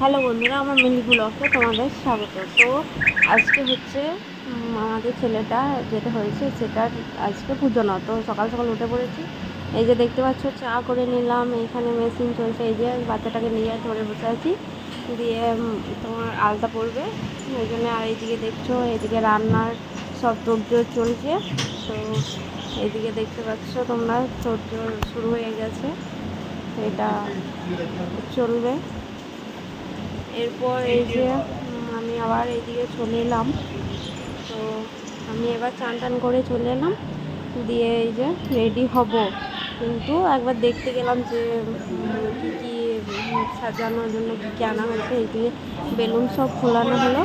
Hello বন্ধুরা, আমার mini ব্লগে তোমাদের স্বাগত। তো আজকে হচ্ছে আমাদের ছেলেটা যেটা হয়েছে সেটার আজকে পুজো না, তো সকাল সকাল উঠে পড়েছি। এই যে দেখতে পাচ্ছ, চা করে নিলাম, এইখানে মেশিন চলছে, এই যে বাচ্চাটাকে নিয়ে ধরে বসে আছি। দিয়ে তোমার আলতা পড়বে ওই জন্য আর এইদিকে দেখছ, এইদিকে রান্নার সব তোড়জোড় চলছে। তো এইদিকে দেখতে পাচ্ছ তোমরা তোড়জোড় শুরু হয়ে গেছে। এটা চলবে। এরপর এই যে আমি আবার এইদিকে চলে এলাম। তো আমি এবার চান টান করে চলে এলাম। দিয়ে এই যে রেডি হব। কিন্তু একবার দেখতে গেলাম যে কী কী সাজানোর জন্য কী কী আনা হয়েছে, এইদিকে বেলুন সব খোলানো হলো।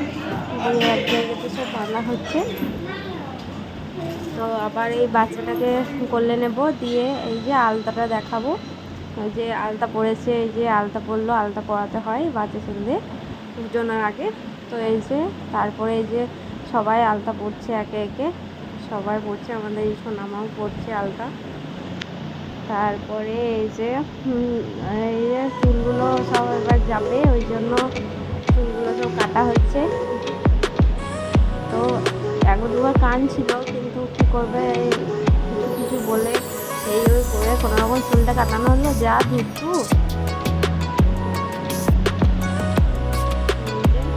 দিয়ে এক জায়গাতে সব বাঁধা হচ্ছে। তো আবার এই বাচ্চাটাকে করলে নেব। দিয়ে এই যে আলতাটা দেখাবো। যে আলতা পড়েছে, এই যে আলতা পরলো আলতা পরাতে হয় বাচ্চা ছেলেদের পুজোনোর আগে। তো এই যে তারপরে এই যে সবাই আলতা পড়ছে একে একে, সবাই পড়ছে, আমাদের এই সোনামাও পড়ছে আলতা। তারপরে এই যে এই যে চুলগুলো সব এবার যাবে, ওই জন্য চুলগুলো সব কাটা হচ্ছে। তো একবার দুবার কান ছিল, কিন্তু কী করবে কিছু কিছু বলে, এই ওই করে কোনো রকম চুলটা কাটানো হলো, যা ধুতু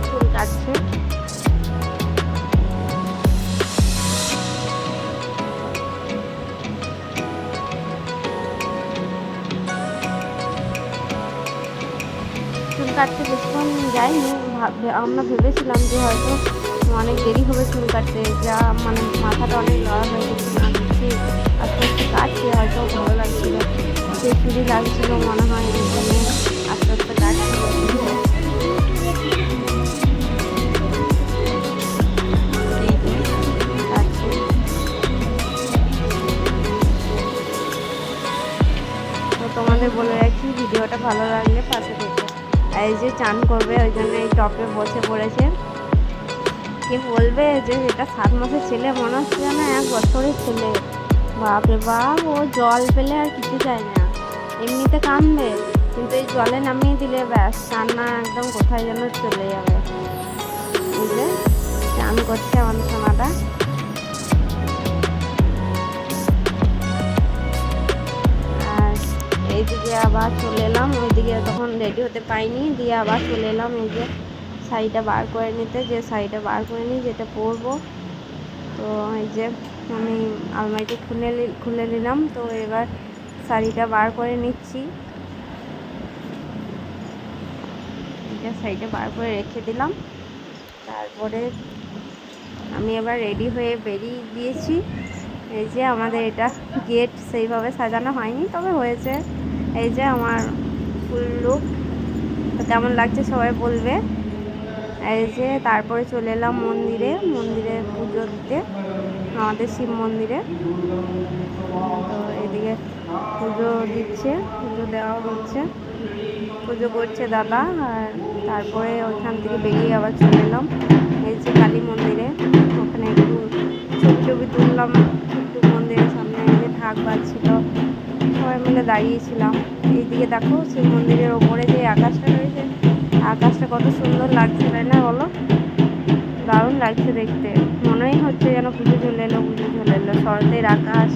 চুল কাটছে। চুল কাটতে বেশিক্ষণ যাইনি আমরা ভেবেছিলাম যে হয়তো অনেক দেরি হবে চুল কাটতে, যা মানে মাথাটা অনেক লড়া হয়ে গেছে লাগছিল মনে হয় এই জন্য আস্তে আস্তে তো তোমাদের বলে রাখি, ভিডিওটা ভালো লাগলে পাশে আর এই যে চান করবে, ওই জন্য এই টপে বসে পড়েছে। কে বলবে যে এটা সাত মাসের ছেলে, মনে হচ্ছে যেন এক বছরের ছেলে। বাপরে বাপ, ও জল পেলে আর কিছু চায় না। এমনিতে কাঁদবে, কিন্তু এই জলে নামিয়ে দিলে ব্যাস, রান্না একদম কোথায় যেন চলে যাবে। বুঝলে চান করছে আমাদের সোনাটা এইদিকে আবার চলে এলাম, ওইদিকে তখন রেডি হতে পাইনি, দিয়ে আবার চলে এলাম এই যে শাড়িটা বার করে নিতে, যে শাড়িটা বার করে নিই, যেটা পরবো। তো এই যে আমি আলমারিটা খুলে খুলে নিলাম, তো এবার শাড়িটা বার করে নিচ্ছি। এটা শাড়িটা বার করে রেখে দিলাম। তারপরে আমি এবার রেডি হয়ে বেরিয়ে গিয়েছি। এই যে আমাদের এটা গেট সেইভাবে সাজানো হয়নি, তবে হয়েছে। এই যে আমার ফুল লুক, তো কেমন লাগছে সবাই বলবে। এই যে তারপরে চলে এলাম মন্দিরে মন্দিরে পুজো দিতে, আমাদের শিব মন্দিরে। তো এদিকে পুজো দিচ্ছে, পুজো দেওয়া হচ্ছে। পুজো করছে দাদা, আর তারপরে ওইখান থেকে বেরিয়ে আবার চলে এলাম। এই যে কালী মন্দিরে, ওখানে একটু ছবি টবি তুললাম। একটু মন্দিরের সামনে যে ঢাক বাজছিল। সবাই মিলে দাঁড়িয়েছিলাম। এইদিকে দেখো শিব মন্দিরের ওপরে যে আকাশটা রয়েছে আকাশটা কত সুন্দর লাগছে, তাই না বলো? দারুণ লাগছে দেখতে। মনেই হচ্ছে যেন পুজো চলে এলো, পুজো চলে এলো। শরতের আকাশ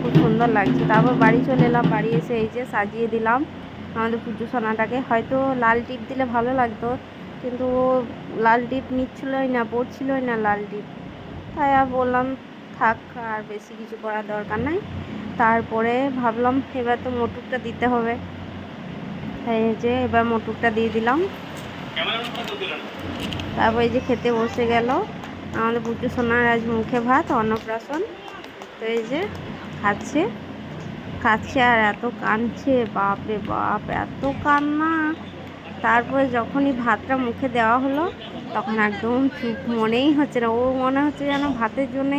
খুব সুন্দর লাগছে। তারপর বাড়ি চলে এলাম, বাড়ি এসে এই যে সাজিয়ে দিলাম আমাদের পুজো সোনাটাকে। হয়তো লাল টিপ দিলে ভালো লাগতো, কিন্তু ও লাল টিপ নিচ্ছিলই না পড়ছিলই না লাল টিপ। তাই আর বললাম, থাক, আর বেশি কিছু করার দরকার নাই। তারপরে ভাবলাম, এবার তো মোটুকটা দিতে হবে। এই যে এবার মোটুকটা দিয়ে দিলাম। তারপর এই যে খেতে বসে গেল। আমাদের পুজো সোনার আজ মুখে ভাত, অন্নপ্রাশন। তো এই যে খাচ্ছে। খাচ্ছে আর এত কাঁদছে, বাপরে বাপ, এত কান্না। তারপরে যখনই ভাতটা মুখে দেওয়া হলো, তখন একদম চুপ মনেই হচ্ছে না। ও মনে হচ্ছে যেন ভাতের জন্যে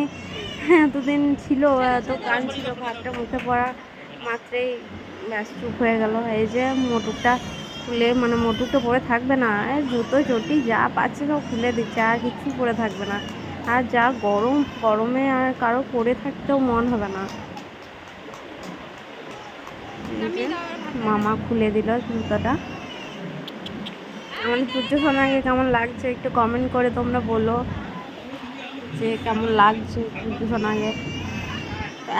এতদিন ছিল, এত কান ছিল ভাতটা মুখে পড়া মাত্রেই। ব্যাস চুপ হয়ে গেল। এই যে মোটুকটা খুলে মানে মোটুকটা পরে থাকবে না। জুতো চটি যা পাচ্ছে সব খুলে দিচ্ছে, আর কিছু পরে থাকবে না। আর যা গরম, গরমে আর কারও পরে থাকতেও মন হবে না। মামা খুলে দিল জুতোটা। আমাদের পুজো সোনাকে কেমন লাগছে একটু কমেন্ট করে তোমরা বলো যে কেমন লাগছে পুজো সোনাকে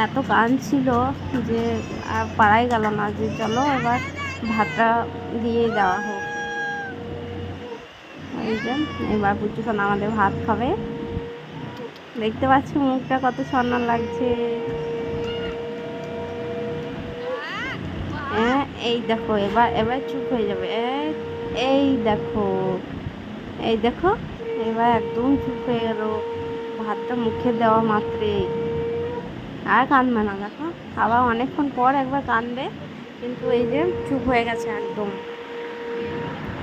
এত গান ছিল যে আর পারাই গেল না, যে চলো এবার ভাতটা দিয়ে দেওয়া হোক। এই যে, এবার সোনা আমাদের ভাত খাবে। দেখতে পাচ্ছি মুখটা কত সন্ন্যান লাগছে। এই দেখো, এবার এবার চুপ হয়ে যাবে। এই দেখো এই দেখো, এবার একদম চুপ হয়ে গেল। ভাতটা মুখে দেওয়া মাত্রে আর কাঁদবে না, দেখো। আবার অনেকক্ষণ পর একবার কাঁদবে, কিন্তু এই যে চুপ হয়ে গেছে একদম।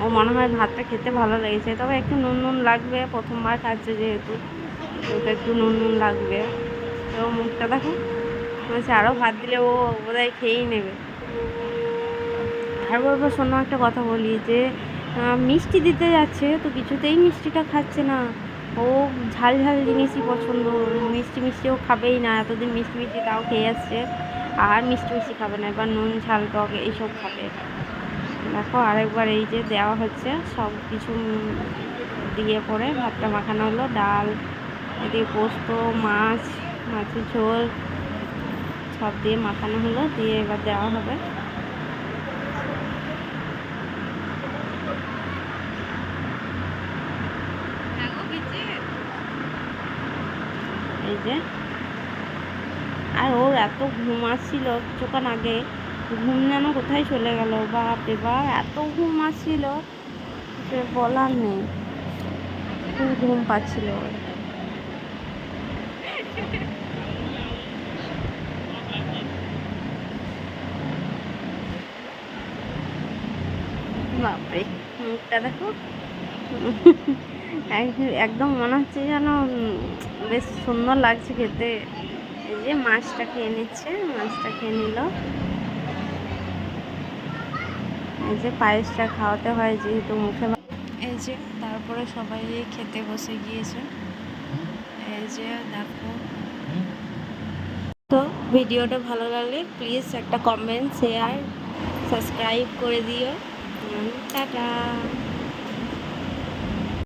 ও মনে হয় ভাতটা খেতে ভালো লেগেছে, তবে একটু নুন নুন লাগবে, প্রথমবার খাচ্ছে যেহেতু ওটা একটু নুন নুন লাগবে। তো মুখটা দেখো, বলছে আরও ভাত দিলে ও বোধহয় খেয়েই নেবে। আর বলব, শোনো একটা কথা বলি যে মিষ্টি দিতে যাচ্ছে, তো কিছুতেই মিষ্টিটা খাচ্ছে না। ও ঝাল ঝাল জিনিসই পছন্দ। মিষ্টি মিষ্টি ও খাবেই না, এতদিন মিষ্টি মিষ্টি তাও খেয়ে আসছে। আর মিষ্টি মিষ্টি খাবে না, এবার নুন, ঝাল, টক এইসব খাবে। দেখো আরেকবার এই যে দেওয়া হচ্ছে, সব কিছু দিয়ে পরে ভাতটা মাখানো হলো, ডাল, এদিকে পোস্ত, মাছ, মাছের ঝোল, সব দিয়ে মাখানো হলো, দিয়ে এবার দেওয়া হবে এই যে? আর ওর এত ঘুম আসছিল, কিছুক্ষণ আগে। ঘুম যেন কোথায় চলে গেল? বাপ রে বাপ, এত ঘুম আসছিল। যে বলার নেই। খুব ঘুম পাচ্ছিল বাপরে, মুখটা দেখো। এক- একদম মনে হচ্ছে যেন বেশ সুন্দর লাগছে খেতে। এই যে মাছটা খেয়ে নিচ্ছে, মাছটা খেয়ে নিল। এই যে পায়েসটা খাওয়াতে হয় যেহেতু মুখে এই যে তারপরে সবাই খেতে বসে গিয়েছে। এই যে দেখো। তো ভিডিওটা ভালো লাগলে প্লিজ একটা কমেন্ট, শেয়ার, সাবস্ক্রাইব করে দিও। টাটা।